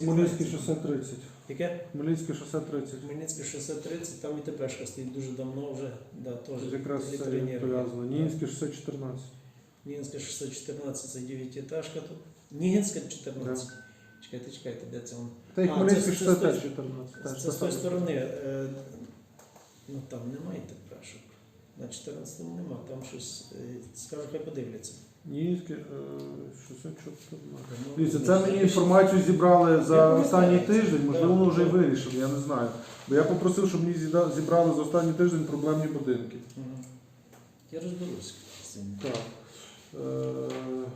Хмельницький шосе 30. Яке? Хмельницький шосе 30. Хмельницьке 630, там і ТПшка стоїть дуже давно вже. Да, теж якраз це пов'язано. Нінський шосе 14. Нігінська 614 це 9 етажка тут. Нігінська 14. Чекайте, чекайте, де це воно? Та й це- це шосе теж той- 14. теж Це з тої сторони. е, Ну там немає ТПшок. На 14-му нема, там щось, е, скажу, хай подивляться. Нінський е, шосе 14. Ну, Дивіться, ну, це мені інформацію зібрали за останній тиждень, можливо, воно вже і вирішили, я не знаю. Бо я попросив, щоб мені зібрали за останній тиждень проблемні будинки. Я розберусь з цим. Так. Е,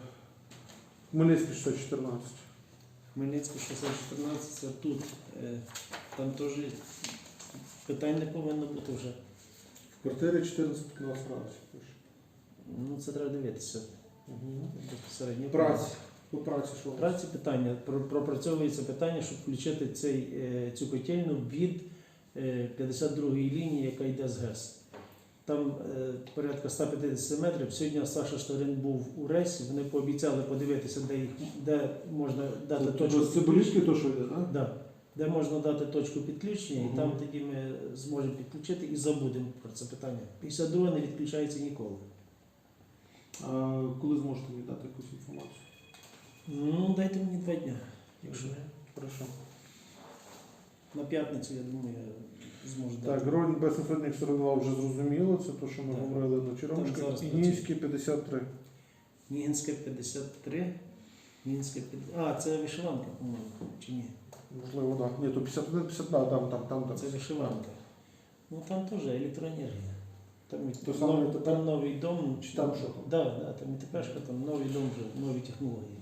Хмельницький 614. Хмельницький 614, це тут. Е, Там теж питань не повинно бути вже. В квартирі 14-15 градусів. пише. Ну це треба дивитися. Мгм. Безпосередньо. Праці. По праці що? у вас? Праці питання. Про- Пропрацьовується питання, щоб включити цей, е, цю котельну від е, 52-ї лінії, яка йде з ГЕС. Там е, порядка 150 метрів. Сьогодні Саша Шторин був у рейсі. Вони пообіцяли подивитися, де, їх, де можна дати Тобто точку. з Цибулівської то, що йде, так? Да. Де можна дати точку підключення, і там тоді ми зможемо підключити і забудемо про це питання. 52 не відключається ніколи. А коли зможете мені дати якусь інформацію? Ну, дайте мені два дня. Якщо Хорошо. на п'ятницю, я думаю, я зможу Так, дати. Гродін без сотник 42 вже зрозуміло, це те, що ми Так. говорили на Там зараз працює. 53. Нігінське 53. Нігінське 50. А, це вишиванка, по-моєму, чи ні? Можливо, так. Ні, то 51, 52, там, там, там. там. Це вишиванка. Ну там теж електроенергія. Там, і- То саме нов- ТП? там новий дом. Чи там що там? Да, да, там і ТПшка, там новий дом вже, нові технології.